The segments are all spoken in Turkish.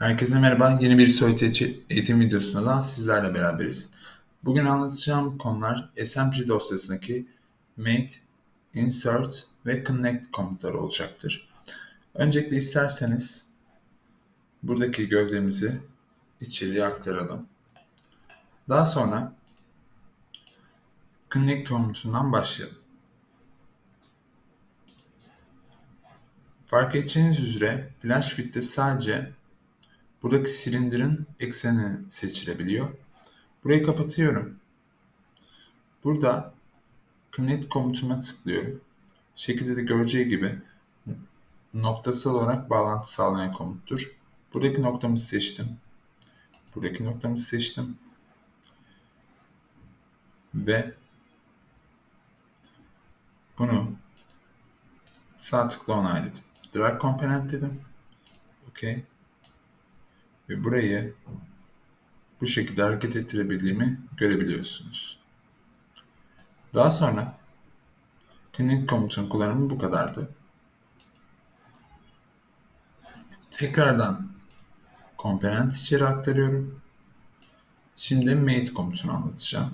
Herkese merhaba. Yeni bir Solid eğitim videosunda da sizlerle beraberiz. Bugün anlatacağım konular SMP dosyasındaki mate, insert ve connect komutları olacaktır. Öncelikle isterseniz buradaki gövdemizi içeriye aktaralım. Daha sonra connect komutundan başlayalım. Fark edeceğiniz üzere Flash Fit'te sadece Buradaki silindirin ekseni seçilebiliyor. Burayı kapatıyorum. Burada connect komutuna tıklıyorum. Şekilde de göreceği gibi noktasal olarak bağlantı sağlayan komuttur. Buradaki noktamı seçtim. Buradaki noktamı seçtim. Ve bunu sağ tıkla onayladım. Drag component dedim. OK. Ve burayı bu şekilde hareket ettirebildiğimi görebiliyorsunuz. Daha sonra connect komutunun kullanımı bu kadardı. Tekrardan komponent içeri aktarıyorum. Şimdi mate komutunu anlatacağım.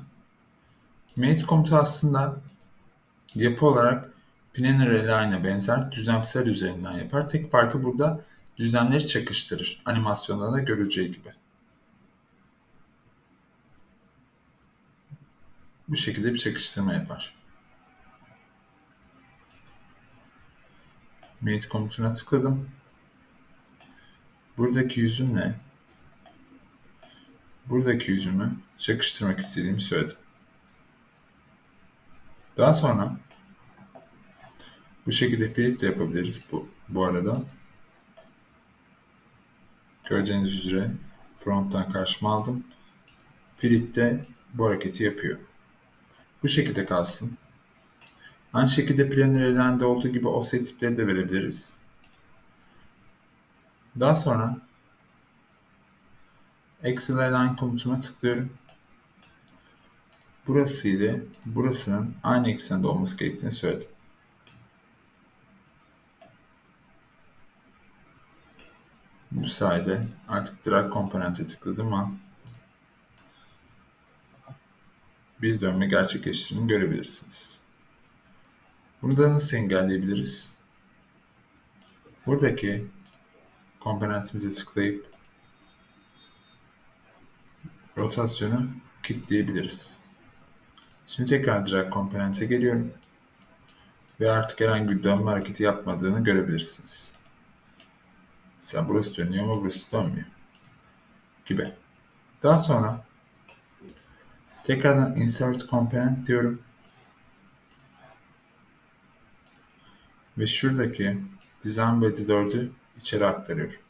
Mate komutu aslında yapı olarak Planner Align'a benzer düzlemsel üzerinden yapar. Tek farkı burada düzlemleri çakıştırır. Animasyonda da görüleceği gibi. Bu şekilde bir çakıştırma yapar. Mate komutuna tıkladım. Buradaki yüzümle buradaki yüzümü çakıştırmak istediğimi söyledim. Daha sonra bu şekilde flip de yapabiliriz bu, bu arada. Göreceğiniz üzere fronttan karşıma aldım. Flip de bu hareketi yapıyor. Bu şekilde kalsın. Aynı şekilde Planner Align'de olduğu gibi offset tipleri de verebiliriz. Daha sonra Excel Align komutuna tıklıyorum. Burası ile burasının aynı eksende olması gerektiğini söyledim. Bu sayede artık drag komponente tıkladığım an bir dönme gerçekleştiğini görebilirsiniz. Bunu da nasıl engelleyebiliriz? Buradaki komponentimize tıklayıp rotasyonu kilitleyebiliriz. Şimdi tekrar drag komponente geliyorum ve artık herhangi bir dönme hareketi yapmadığını görebilirsiniz. Mesela burası dönüyor ama burası dönmüyor. Gibi. Daha sonra tekrardan insert component diyorum. Ve şuradaki design body 4'ü içeri aktarıyorum.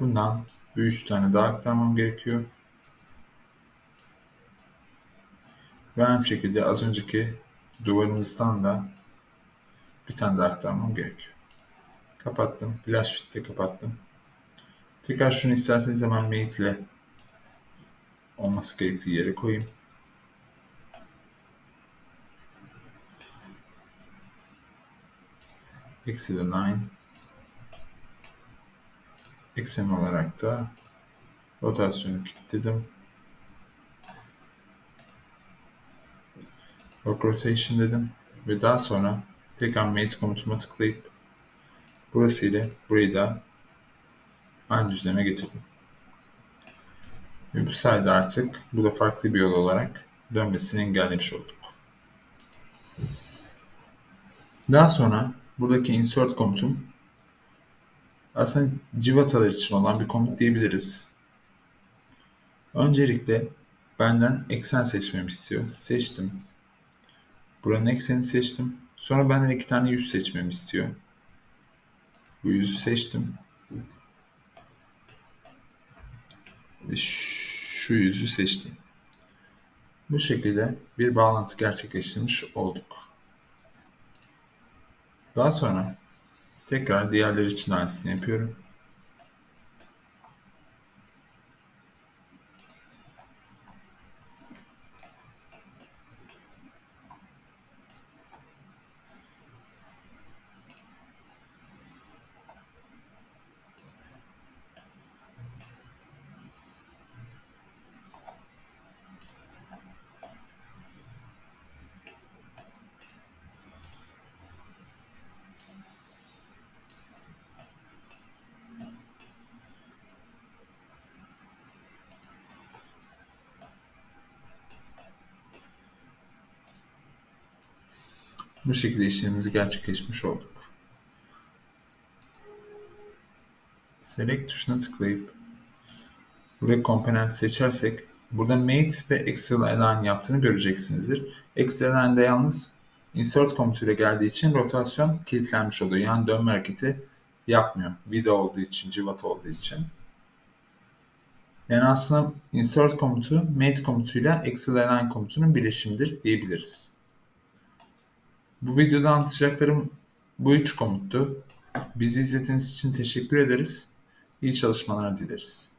Bundan bir üç tane daha aktarmam gerekiyor. Ve aynı şekilde az önceki duvarımızdan da bir tane daha aktarmam gerekiyor. Kapattım. Flash Fit'te kapattım. Tekrar şunu isterseniz hemen mate ile olması gerektiği yere koyayım. Eksi 9 eksen olarak da rotasyonu kilitledim. Work rotation dedim ve daha sonra Tekrar mate komutuma tıklayıp burası ile burayı da aynı düzleme getirdim. Ve bu sayede artık bu da farklı bir yol olarak dönmesini engellemiş olduk. Daha sonra buradaki insert komutum aslında civatalar için olan bir komut diyebiliriz. Öncelikle benden eksen seçmemi istiyor. Seçtim. Buranın ekseni seçtim. Sonra benden iki tane yüz seçmemi istiyor. Bu yüzü seçtim. Ve şu yüzü seçtim. Bu şekilde bir bağlantı gerçekleştirmiş olduk. Daha sonra tekrar diğerleri için aynısını yapıyorum. Bu şekilde işlemimizi gerçekleşmiş olduk. Select tuşuna tıklayıp buraya komponent seçersek burada Mate ve Excel Align yaptığını göreceksinizdir. Excel Align'de yalnız insert komutuyla geldiği için rotasyon kilitlenmiş oluyor. Yani dönme hareketi yapmıyor. Vida olduğu için, civat olduğu için. Yani aslında insert komutu mate komutuyla Excel Align komutunun birleşimidir diyebiliriz. Bu videoda anlatacaklarım bu üç komuttu. Bizi izlediğiniz için teşekkür ederiz. İyi çalışmalar dileriz.